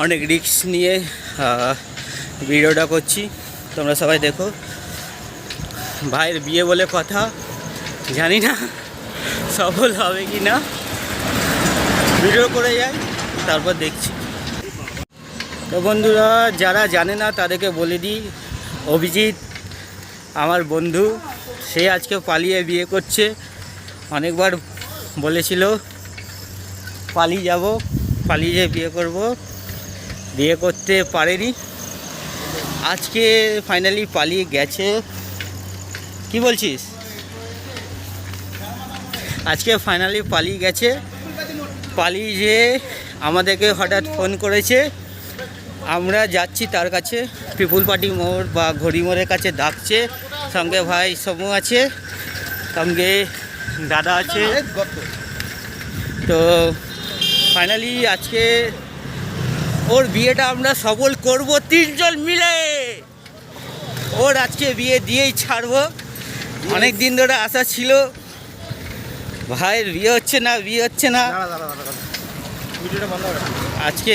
অনেক রিস্ক নিয়ে ভিডিওটা করছি। তোমরা সবাই দেখো। ভাইয়ের বিয়ে বলে কথা, জানি না সফল হবে কি না। ভিডিও করে যাই, তারপর দেখছি। তো বন্ধুরা, যারা জানে না, তাদেরকে বলে দিই, অভিজিৎ, আমার বন্ধু, সে আজকে পালিয়ে বিয়ে করছে। অনেকবার বলেছিল, পালিয়ে যাব, পালিয়ে বিয়ে করব। বিয়ে করতে পারেনি। আজকে ফাইনালি পালিয়ে গেছে। কি বলছিস? আজকে ফাইনালি পালিয়ে গেছে। পালিয়ে যেয়ে আমাদেরকে হঠাৎ ফোন করেছে। আমরা যাচ্ছি তার কাছে। পিপুল পার্টি মোড় বা ঘড়ি মোড়ের কাছে ডাকছে। সঙ্গে ভাই সমু আছে। সঙ্গে দাদা আছে। তো ফাইনালি আজকে ওর বিয়েটা আমরা সফল করব তিনজন মিলে। ওর আজকে বিয়ে দিয়েই ছাড়বো। অনেক দিন ধরে আশা ছিল। ভাইয়ের বিয়ে হচ্ছে না বিয়ে হচ্ছে না। আজকে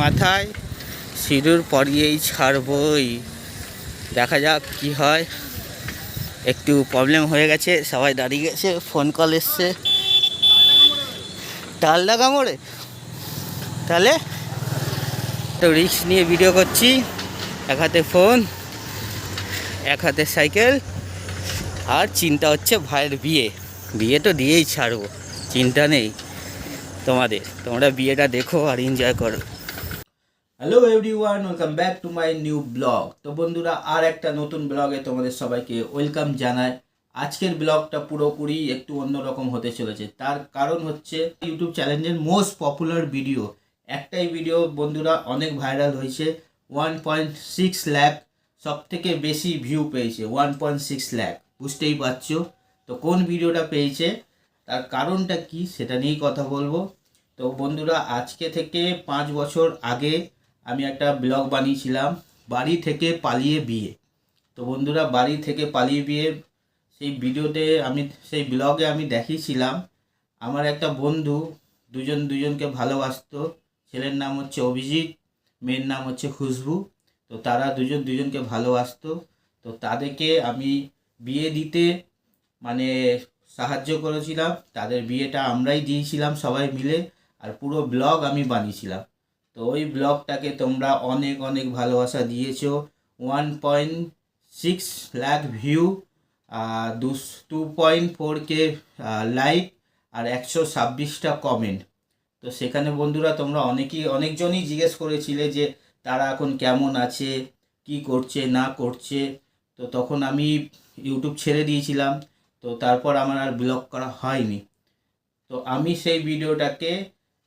মাথায় সিঁদুর পরিয়েই ছাড়বই। দেখা যাক কি হয়। একটু প্রবলেম হয়ে গেছে সবাই দাঁড়িয়ে গেছে ফোন কল এসছে। তালদা কামড়ে। তাহলে তো রিক্স নিয়ে ভিডিও করছি। এক হাতে ফোন এক হাতে সাইকেল আর চিন্তা হচ্ছে ভাইয়ের বিয়ে। বিয়ে তো দিয়েই ছাড়বো, চিন্তা নেই তোমাদের। তোমরা বিয়েটা দেখো আর এনজয় করো। Hello everyone welcome back to my new blog তো বন্ধুরা, আর একটা নতুন ব্লগে তোমাদের সবাইকে ওয়েলকাম জানায় আজকের ব্লগটা পুরোপুরি একটু অন্যরকম হতে চলেছে। তার কারণ হচ্ছে ইউটিউব চ্যানেলের মোস্ট পপুলার ভিডিও একটাই ভিডিও বন্ধুরা, অনেক ভাইরাল হয়েছে। ওয়ান পয়েন্ট সিক্স ল্যাক সব থেকে বেশি ভিউ পেয়েছে ওয়ান পয়েন্ট সিক্স ল্যাক বুঝতেই পারছ? তো কোন ভিডিওটা পেয়েছে? তার কারণটা কি সেটা নিয়েই কথা বলব। তো বন্ধুরা, আজকে থেকে পাঁচ বছর আগে আমি একটা ব্লগ বানিয়েছিলাম, বাড়ি থেকে পালিয়ে বিয়ে। তো বন্ধুরা, বাড়ি থেকে পালিয়ে বিয়ে, সেই ভিডিওতে আমি, সেই ব্লগে আমি দেখিয়েছিলাম। আমার একটা বন্ধু, দুজন দুজনকে ভালোবাসতো। ছেলের নাম হচ্ছে অভিজিৎ, মেয়ের নাম হচ্ছে খুশবু। তো তারা দুজন দুজনকে ভালোবাসতো। তো তাদেরকে আমি বিয়ে দিতে মানে সাহায্য করেছিলাম। তাদের বিয়েটা আমরাই দিয়েছিলাম সবাই মিলে আর পুরো ব্লগ আমি বানিয়েছিলাম। তো ওই ব্লগটাকে তোমরা অনেক অনেক ভালোবাসা দিয়েছ। One point six lakh view দু two point four K like আর একশো ছাব্বিশটা কমেন্ট। তো সেখানে বন্ধুরা তোমরা অনেকেই, অনেকজনই জিজ্ঞেস করেছিলে যে তারা এখন কেমন আছে, কি করছে, না করছে। তো তখন আমি ইউটিউব ছেড়ে দিয়েছিলাম, তো তারপর আমার আর ব্লগ করা হয়নি। তো আমি সেই ভিডিওটাকে,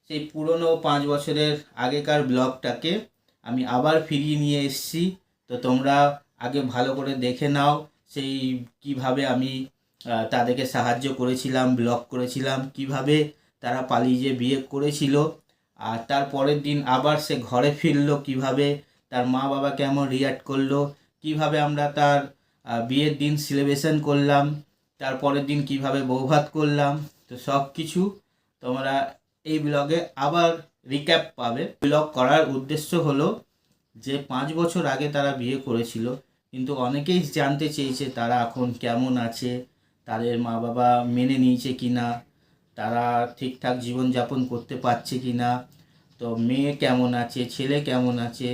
সেই পুরনো পাঁচ বছরের আগেকার ব্লগটাকে আমি আবার ফিরিয়ে নিয়ে এসেছি। তো তোমরা আগে ভালো করে দেখে নাও সেই কীভাবে আমি তাদেরকে সাহায্য করেছিলাম, ব্লগ করেছিলাম, কীভাবে তারা পালিয়ে যে বিয়ে করেছিল আর তার পরের দিন আবার সে ঘরে ফিরলো কীভাবে, তার মা বাবা কেমন রিয়াক্ট করল, কীভাবে আমরা তার বিয়ের দিন সেলিব্রেশন করলাম তারপরের দিন কীভাবে বৌভাত করলাম, তো সব কিছু তোমরা এই ব্লগে আবার রিক্যাপ পাবে। ব্লগ করার উদ্দেশ্য হলো যে পাঁচ বছর আগে তারা বিয়ে করেছিল, কিন্তু অনেকেই জানতে চেয়েছে তারা এখন কেমন আছে, তাদের মা বাবা মেনে নিয়েছে কি না তারা ঠিকঠাক জীবনযাপন করতে পারছে কি না তো মেয়ে কেমন আছে, ছেলে কেমন আছে,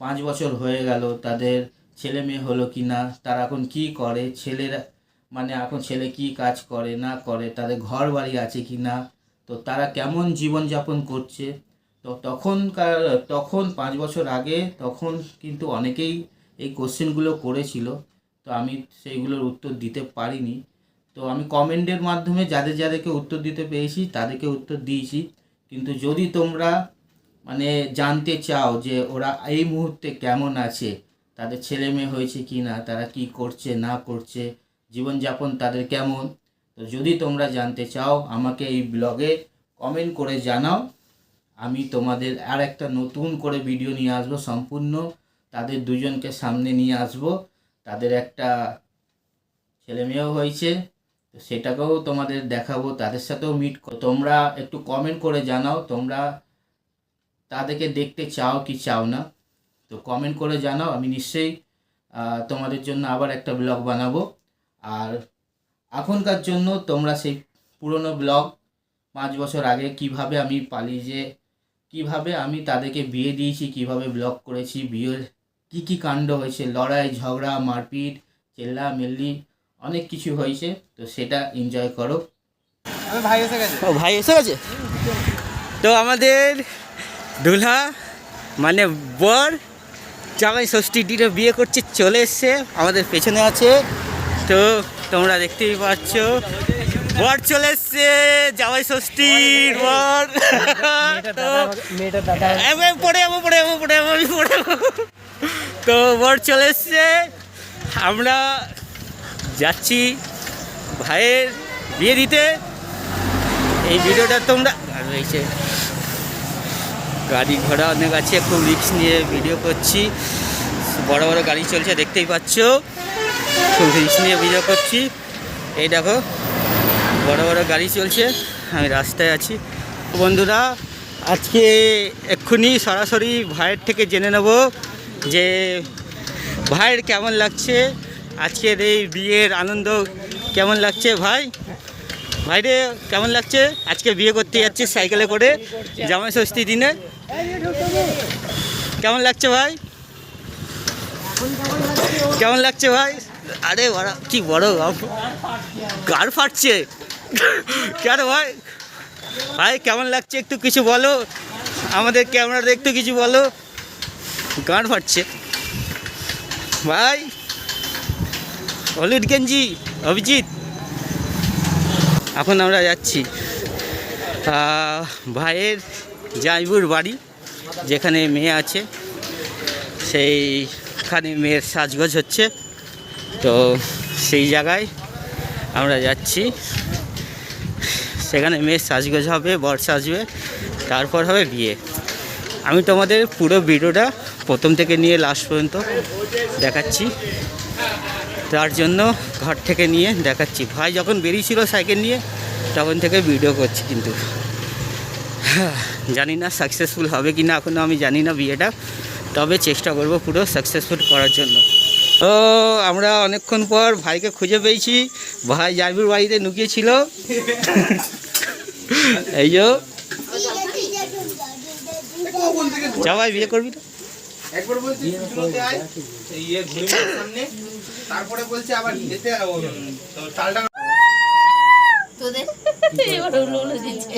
পাঁচ বছর হয়ে গেল, তাদের ছেলে মেয়ে হলো কি না তারা এখন কি করে, ছেলেরা মানে এখন ছেলে কি কাজ করে, না করে, তাদের ঘর বাড়ি আছে কি না তো তারা কেমন জীবনযাপন করছে, তো তখনকার, তখন পাঁচ বছর আগে, তখন কিন্তু অনেকেই এই কোশ্চেনগুলো করেছিল, তো আমি সেইগুলোর উত্তর দিতে পারিনি। তো আমি কমেন্টের মাধ্যমে যাদের যাদেরকে উত্তর দিতে পেরেছি তাদেরকে উত্তর দিয়েছি। কিন্তু যদি তোমরা মানে জানতে চাও যে ওরা এই মুহূর্তে কেমন আছে, তাদের ছেলে মেয়ে হয়েছে কি না তারা কি করছে, না করছে, জীবনযাপন তাদের কেমন, তো যদি তোমরা জানতে চাও, আমাকে এই ব্লগে কমেন্ট করে জানাও। আমি তোমাদের আর একটা নতুন করে ভিডিও নিয়ে আসব সম্পূর্ণ। তাদের দুজনকে সামনে নিয়ে আসব। তাদের একটা ছেলে মেয়েও হয়েছে তো সেটাকেও তোমাদের দেখাবো, তাদের সাথেও মিট তোমরা একটু কমেন্ট করে জানাও, তোমরা তাদেরকে দেখতে চাও কি চাও না। তো কমেন্ট করে জানাও, আমি নিশ্চয়ই তোমাদের জন্য আবার একটা ব্লগ বানাবো। আর এখনকার জন্য তোমরা সেই পুরনো ব্লগ পাঁচ বছর আগে কীভাবে আমি পালিয়ে যে, কীভাবে আমি তাদেরকে বিয়ে দিয়েছি, কীভাবে ব্লগ করেছি, বিয়ের কি কি কাণ্ড হয়েছে, লড়াই, ঝগড়া, মারপিট চেল্লা মেল্লি অনেক কিছু হয়েছে তো সেটা এনজয় করো। ভাই এসে গেছে। ও ভাই এসে গেছে? তো আমাদের দুলহা মানে বর জামাই ষষ্ঠী দিনে বিয়ে করছে চলে এসছে আমাদের পেছনে আছে। তো তোমরা দেখতেই পাচ্ছ বর চলে এসছে জামাই ষষ্ঠীর বর। পড়ে যাব পড়ে যাব পড়ে যাব আমি পড়ে। যাব তো বর চলে এসছে আমরা যাচ্ছি ভাইয়ের বিয়ে দিতে। এই ভিডিওটা তোমরা রয়েছে। গাড়ি ঘোড়া অনেক আছে খুব রিক্স নিয়ে ভিডিও করছি। বড় বড় গাড়ি চলছে, দেখতেই পাচ্ছ। খুব রিক্স নিয়ে ভিডিও করছি। এই দেখো, বড় বড় গাড়ি চলছে, আমি রাস্তায় আছি। বন্ধুরা, আজকে এক্ষুনি সরাসরি ভাইয়ের থেকে জেনে নেব যে ভাইয়ের কেমন লাগছে। আজকের এই বিয়ের আনন্দ কেমন লাগছে ভাই? ভাইরে, কেমন লাগছে? আজকে বিয়ে করতে যাচ্ছি সাইকেলে করে, জামাই ষষ্ঠী দিনে? কেমন লাগছে ভাই? কেমন লাগছে ভাই? আরে কি বড় গার ফাটছে। কেন ভাই? ভাই, কেমন লাগছে একটু কিছু বলো? আমাদের ক্যামেরাতে একটু কিছু বলো। গান ফাটছে। ভাই হলুদ গেঞ্জি, অভিজিৎ। এখন আমরা যাচ্ছি ভাইয়ের জাইবুর বাড়ি, যেখানে মেয়ে আছে। সেইখানে মেয়ের সাজগোজ হচ্ছে। তো সেই জায়গায় আমরা যাচ্ছি। সেখানে মেয়ের সাজগোজ হবে, বর সাজবে, তারপর হবে বিয়ে। আমি তোমাদের পুরো ভিডিওটা প্রথম থেকে নিয়ে লাস্ট পর্যন্ত দেখাচ্ছি। তার জন্য ঘর থেকে নিয়ে দেখাচ্ছি। ভাই যখন বেরিয়েছিল সাইকেল নিয়ে তখন থেকে ভিডিও করছি কিন্তু। জানি না সাকসেসফুল হবে কি না এখনও আমি জানি না বিয়েটা। তবে চেষ্টা করব পুরো সাকসেসফুল করার জন্য। তো আমরা অনেকক্ষণ পর ভাইকে খুঁজে পেয়েছি। ভাই জাইবুর বাড়িতে লুকিয়েছিল। এই যে। ভাই বিয়ে করবি তো। একবার বলছি চুলোতে আয়। ইয়ে ঘুরে সামনে। তারপরে বলছে আবার যেতে ও, তো তালটা তোদের? এবার উলো উলো দিচ্ছে।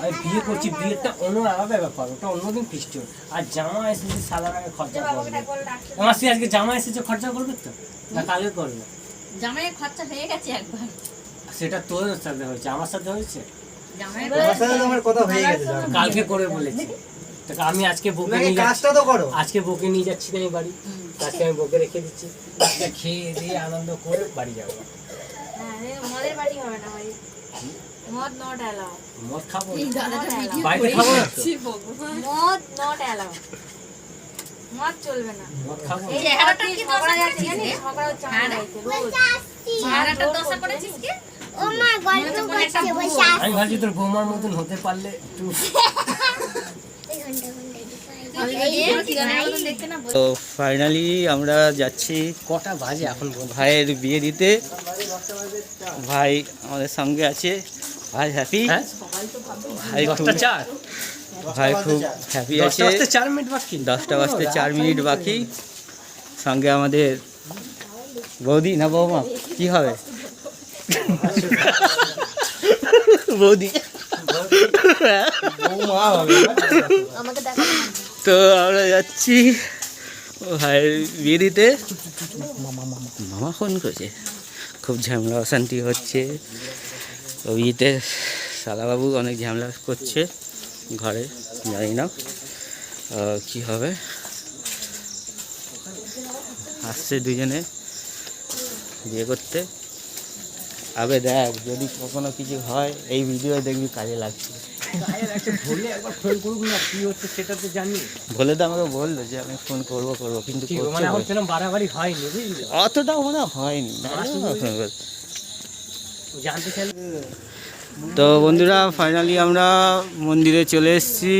আমি বিয়ে করছি বিয়েটা অন্য আলাদা ব্যাপার ওটা অন্যদিন ফিস্টি আর জামা এসেছে সালার আগে খরচা করবে। আমার সে আজকে জামা এসেছে খরচা করবে তো? না কালকে করবে। জামাইয়ের খরচা হয়ে গেছে একবার। সেটা তোর সাথে হয়েছে আমার সাথে হয়েছে? তোমার সাথে তোমার কথা হয়ে গেছে। কালকে করে বলেছি। আমি আজকে বকে নিয়ে যাচ্ছি। কাজটা তো করো। আজকে বকে নিয়ে যাচ্ছি না এই বাড়ি। আজকে আমি বকে রেখে দিচ্ছি। খেয়ে দিয়ে আনন্দ করে বাড়ি যাব। আরে মদের বাড়ি হবে না ভাই। মদ নট অ্যালাউ মদ খাব? এই দাদাটা ভিডিও বাড়িতে খাব মদ নট অ্যালাউ মদ চলবে না। মদ খাব? এই চেহারাটা কি দশা যাচ্ছে জানিস? সকালে চাঁদা রোজ। চেহারাটা দশা করেছিস কি? ও মা গল্প করছে বসে আমি ভাবছি তোর বৌমার মতন হতে পারলে একটু তো ফাইনালি আমরা যাচ্ছি কটা বাজে এখন ভাইয়ের বিয়ে দিতে। ভাই আমাদের সঙ্গে আছে। ভাই হ্যাপি হ্যাঁ? ভাই চার। ভাই খুব হ্যাপি আছে। দশটা বাজতে চার মিনিট বাকি। সঙ্গে আমাদের বৌদি না বৌমা? কি হবে? বৌদি। দেখা তো আমরা যাচ্ছি। বিয়ে দিতে। মামা ফোন করছে। খুব ঝামেলা, অশান্তি হচ্ছে। বিয়েতে শালাবাবু অনেক ঝামেলা করছে ঘরে, জানি না। কি হবে? আসছে দুজনে বিয়ে করতে। আবে দেখ, যদি কখনো কিছু হয়, এই ভিডিও দেখবি কাজে লাগছে। বলে একবার ফোন করুক না কি হচ্ছে সেটা তো জানি বলে তো আমাকে বলল যে আমি ফোন করব করব কিন্তু মানে বাড়াবাড়ি হয়নি বুঝলি? মনে হয়নি চাইলে তো বন্ধুরা ফাইনালি আমরা মন্দিরে চলে এসেছি।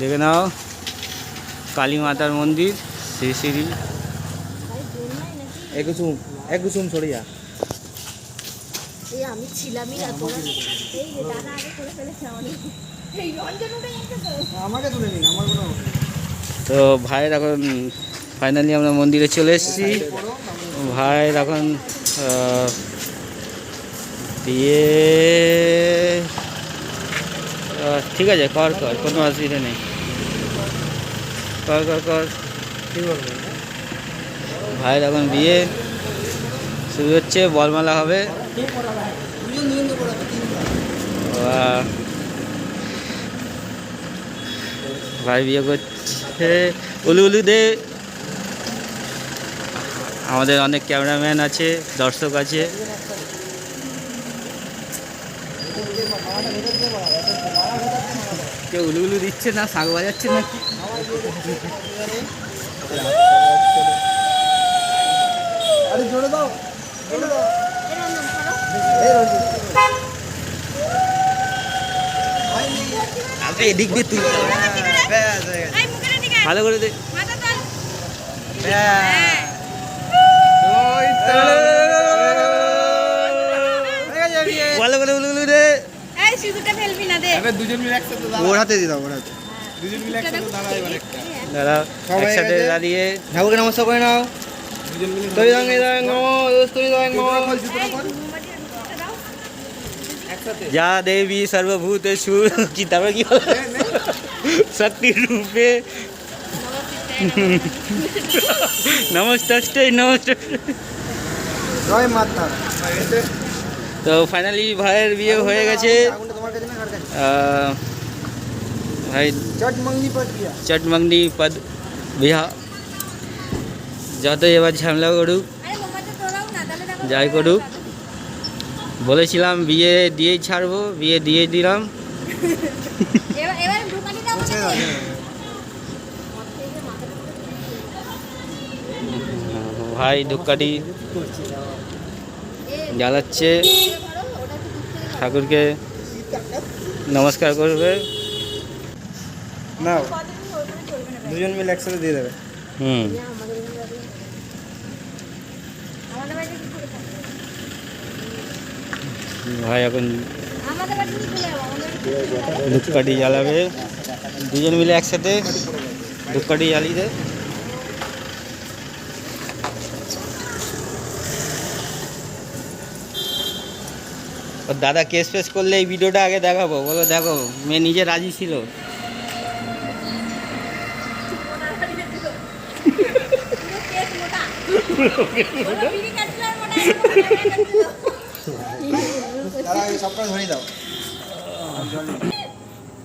দেখে নাও কালী মাতার মন্দির শ্রী শ্রী। এক কুসুম এক কুসুম সরে যা এই আমি ছিলামই না তোরা এই যে দাদা আগে করে ফেলেছে অনেক তো। আমাকে তুলে নিন আমার তো ভাইয়ের এখন ফাইনালি আমরা মন্দিরে চলে এসেছি। ভাইয়ের এখন বিয়ে ঠিক আছে কর কর কোনো অসুবিধা নেই। কর কর কর। ভাইয়ের এখন বিয়ে শুরু হচ্ছে বলমালা হবে। ভাই বিয়ে করছে। উলু উলু দে। আমাদের অনেক ক্যামেরাম্যান আছে, দর্শক আছে। কেউ উলু উলু দিচ্ছে না, শাক বাজাচ্ছে না? জোরে দাও জোরে দাও এই রঞ্জন ধরো এই রঞ্জিত আরে এদিক দিয়ে তুই। ভালো করে দে। ভালো দে। দুজন মিলে একসাথে দাঁড়াও ওর হাতে দিয়ে দাও ওর হাতে। দুজন মিলে একসাথে দাঁড়াও একটা। একসাথে দাঁড়িয়ে। ঠাকুরকে নমস্কার করে নাও। দুজন মিলে তুই দাঁড় নিয়ে দাঁড় তুই দাঁড় নমো। একসাথে যা দেবী সর্বভূতেষু। কি তারপরে কি শক্তি রূপে। নমস্তে নমস্তে জয় মাতা তো ফাইনালি ভাইয়ের বিয়ে হয়ে গেছে। ভাই চটমংনি পদ বিহা যতই এবার ঝামেলা করুক যাই করুক। বলেছিলাম বিয়ে দিয়েই ছাড়বো বিয়ে দিয়ে দিলাম। দাও ভাই ধূপকাঠি জ্বালাচ্ছে। ঠাকুরকে নমস্কার করবে। নাও। দুজন মিলে একসাথে দিয়ে দেবে। হুম আমাদের বাড়িতে কি করে থাকে? ভাই এখন আমাদের বাড়িতে কি চলে যাব আমাদের বাড়িতে কি চলে যাব? ধূপকাঠি জ্বালাবে। দুজন মিলে একসাথে ধূপকাঠি জ্বালিয়ে দে। ওর দাদা, কেস ফেস করলে এই ভিডিওটা আগে দেখাবো। বলো, দেখো, মেয়ে নিজে রাজি ছিল। পুরো কেস মোটা পুরো বিড়ি কাটছিল আর মোটা একটা মোটা কাটছিল। তারা সবটা ধরে দাও।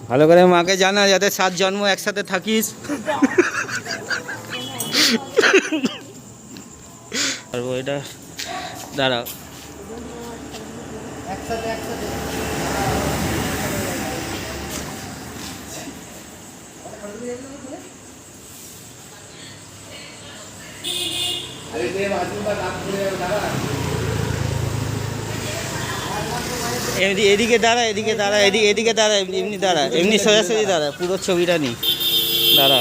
ভালো করে মাকে জানা যাতে সাত জন্ম একসাথে থাকিস। আর এটা দাঁড়াও। একসাথে একসাথে এমনি এদিকে দাঁড়া এদিকে দাঁড়া, এদিকে এদিকে দাঁড়া, এমনি এমনি দাঁড়া, এমনি সোজাসুজি দাঁড়া, পুরো ছবিটা নি। দাঁড়া।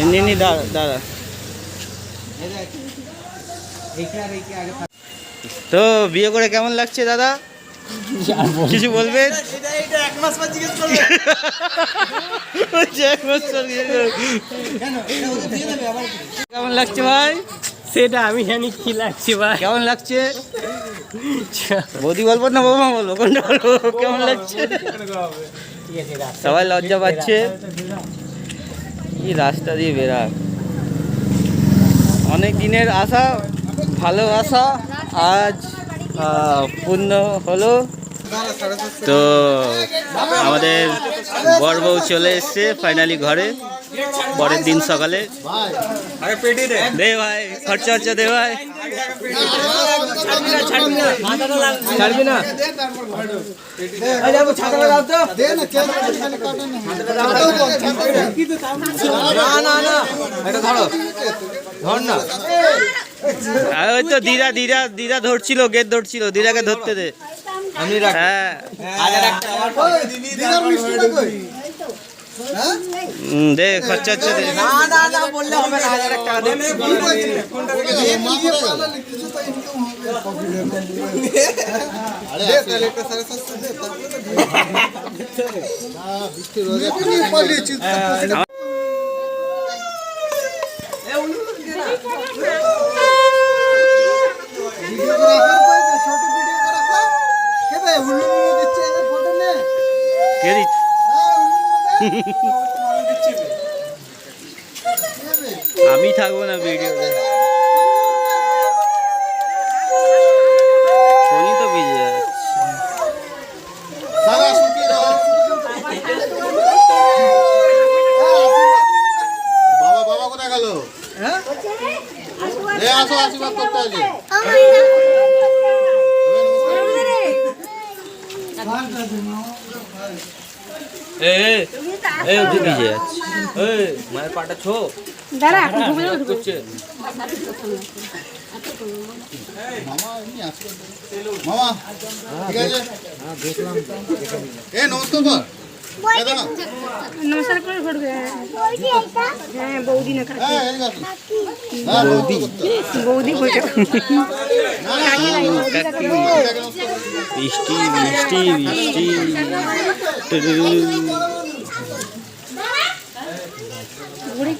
এমনি এমনি দাঁড়া দাঁড়া। তো বিয়ে করে কেমন লাগছে দাদা? কিছু কি? কেমন লাগছে ভাই? সেটা আমি জানি কি লাগছে ভাই। কেমন লাগছে? বৌদি বলব না বৌমা বলব? কোনটা বলব? কেমন লাগছে? সবাই লজ্জা পাচ্ছে। এই রাস্তা দিয়ে বেরা অনেক দিনের আশা, ভালো আশা, আজ পূর্ণ হলো। তো আমাদের বর বউ চলে এসছে ফাইনালি ঘরে। পরের দিন সকালে দে দে ভাই খরচা খরচা দে ভাই ছাড়বি না না না না না এটা ধরো ধর না আর ওই তো দিদা দিদা দিদা ধরছিল গেট ধরছিল দিদাকে ধরতে দে। আমি রাখ হ্যাঁ দে খরচা হচ্ছে দে না না না বললে হবে না হাজার এক টাকা দেন কে দিচ্ছে? আমি থাকব না ভিডিওতে। ফোনই তো ভিজে বাবা বাবা কোথায় গেল? এ আসো আশীর্বাদ করতে আসি এ এ, এ উঠে ভিজে যাচ্ছে এ মায়ের পাটা ছো দাঁড়া করছে মামা এমনি আশীর্বাদ করো। মামা ঠিক আছে এ নমস্কার কর এ দাঁড়া। নমস্কার করে ঘুরবে হ্যাঁ বৌদি না কাকি হ্যাঁ, এদিকে আসো। হ্যাঁ, বৌদি বৌদি বলছে বৃষ্টি বৃষ্টি বৃষ্টি টুটুরু।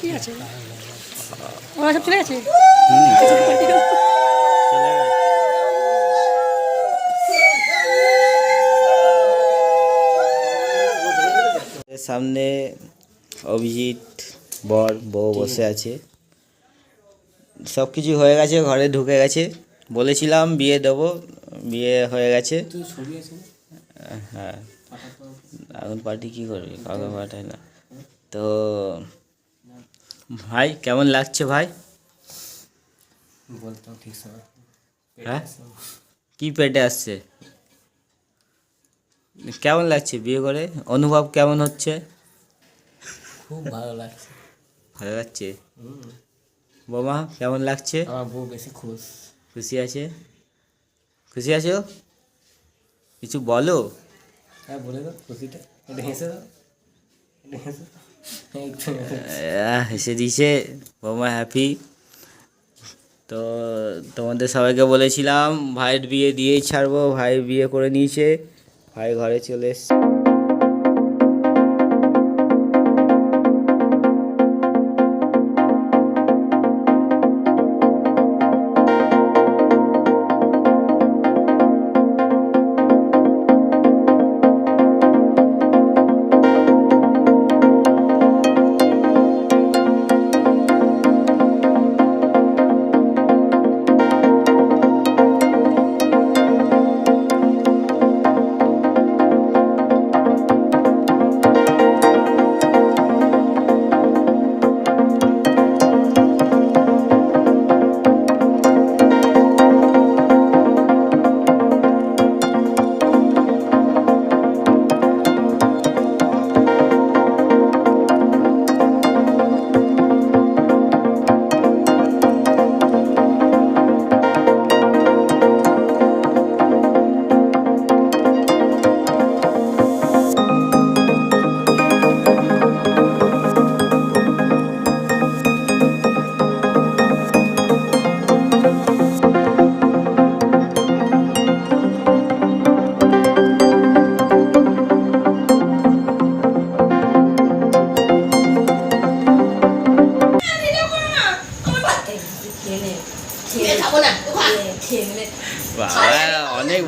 কি আছে? ওরা সব চলে গেছে? সামনে অভিজিৎ, বর, বউ বসে আছে। সব কিছু হয়ে গেছে, ঘরে ঢুকে গেছে। বলেছিলাম বিয়ে দেবো, বিয়ে হয়ে গেছে? হ্যাঁ। এখন পার্টি কী করবে? কাউকে পাঠায় না। তো ভাই কেমন লাগছে ভাই? বলতাম ঠিক সময়। হ্যাঁ? কি পেটে আসছে? কেমন লাগছে বিয়ে করে? অনুভব কেমন হচ্ছে? খুব ভালো লাগছে। ভালো লাগছে? বোমা কেমন লাগছে? আমার বউ বেশি খুশ। খুশি আছে? খুশি আছো? কিছু বলো? হ্যাঁ বলে দাও খুশিটা। হেসে দাও। হেসে হেসে দিছে বৌমা হ্যাপি তো তোমাদের সবাইকে বলেছিলাম, ভাইয়ের বিয়ে দিয়েই ছাড়বো, ভাই বিয়ে করে নিয়েছে, ভাই ঘরে চলে এসছে।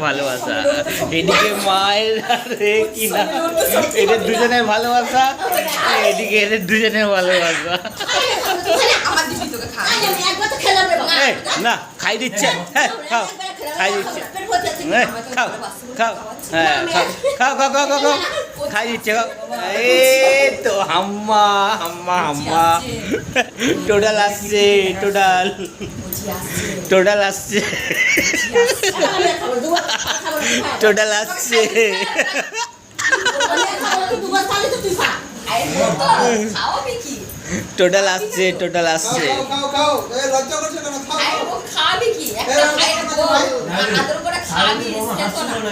ভালোবাসা। এদিকে মায়ের কি না। এদের দুজনের ভালোবাসা এদিকে এদের দুজনের ভালোবাসা। না। খাই দিচ্ছে। হ্যাঁ খাও। খাই দিচ্ছে। এই, খাও। খাও। হ্যাঁ খাও। খাও খাও খাও খাও খাই দিচ্ছে খাও। এই তো হাম্মা হাম্মা হাম্মা। টোটাল আসছে টোটাল। টোটাল আসছে। টোটাল আসছে। টোটাল আসছে টোটাল আসছে। খাবি কি? একটা খাইয়ে বউ আদর করে খাবি শেষ তো না।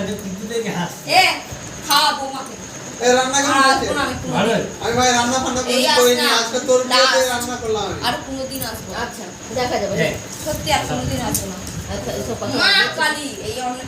এ রান্না কেমন আর কোনোদিন আসব। আচ্ছা দেখা যাবে। হ্যাঁ। সত্যি আর কোনোদিন আসব না। আচ্ছা মা কালী এই অন্য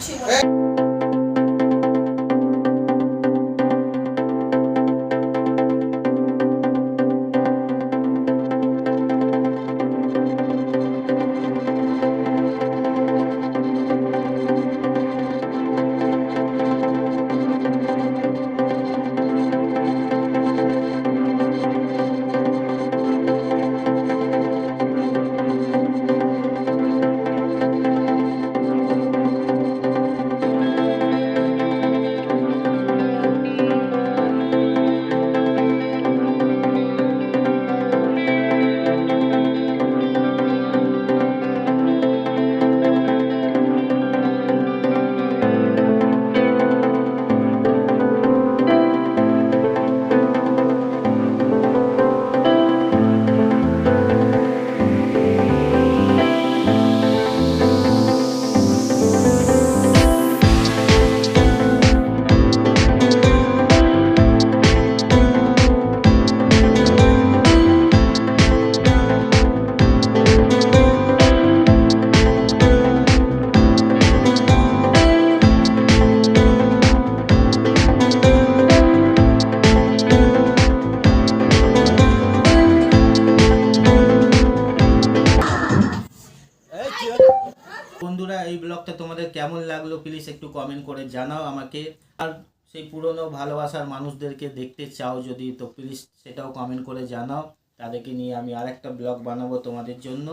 সেই পুরনো ভালোবাসার মানুষদেরকে দেখতে চাও যদি, তো প্লিজ সেটাও কমেন্ট করে জানাও। তাদেরকে নিয়ে আমি আরেকটা ব্লগ বানাবো তোমাদের জন্য।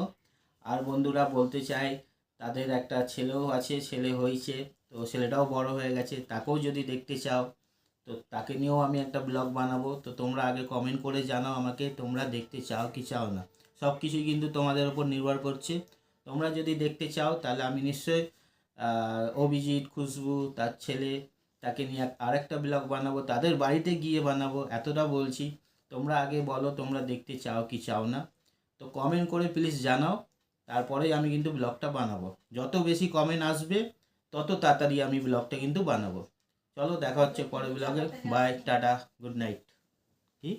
আর বন্ধুরা বলতে চাই, তাদের একটা ছেলেও আছে, ছেলে হয়েছে, তো ছেলেটাও বড় হয়ে গেছে, তাকেও যদি দেখতে চাও, তো তাকে নিয়েও আমি একটা ব্লগ বানাবো। তো তোমরা আগে কমেন্ট করে জানাও আমাকে, তোমরা দেখতে চাও কি চাও না। সব কিছুই কিন্তু তোমাদের উপর নির্ভর করছে। তোমরা যদি দেখতে চাও, তাহলে আমি নিশ্চয়ই অভিজিৎ খুশবু, তার ছেলে তাকে নিয়ে আরেকটা ব্লগ বানাবো, তাদের বাড়িতে গিয়ে বানাবো, এতটা বলছি। তোমরা আগে বলো, তোমরা দেখতে চাও কি চাও না। তো কমেন্ট করে প্লিজ জানাও, তারপরেই আমি কিন্তু ব্লগটা বানাবো। যত বেশি কমেন্ট আসবে, তত তাড়াতাড়ি আমি ব্লগটা কিন্তু বানাবো। চলো, দেখা হচ্ছে পরের ব্লগে বাই টাটা গুড নাইট কি?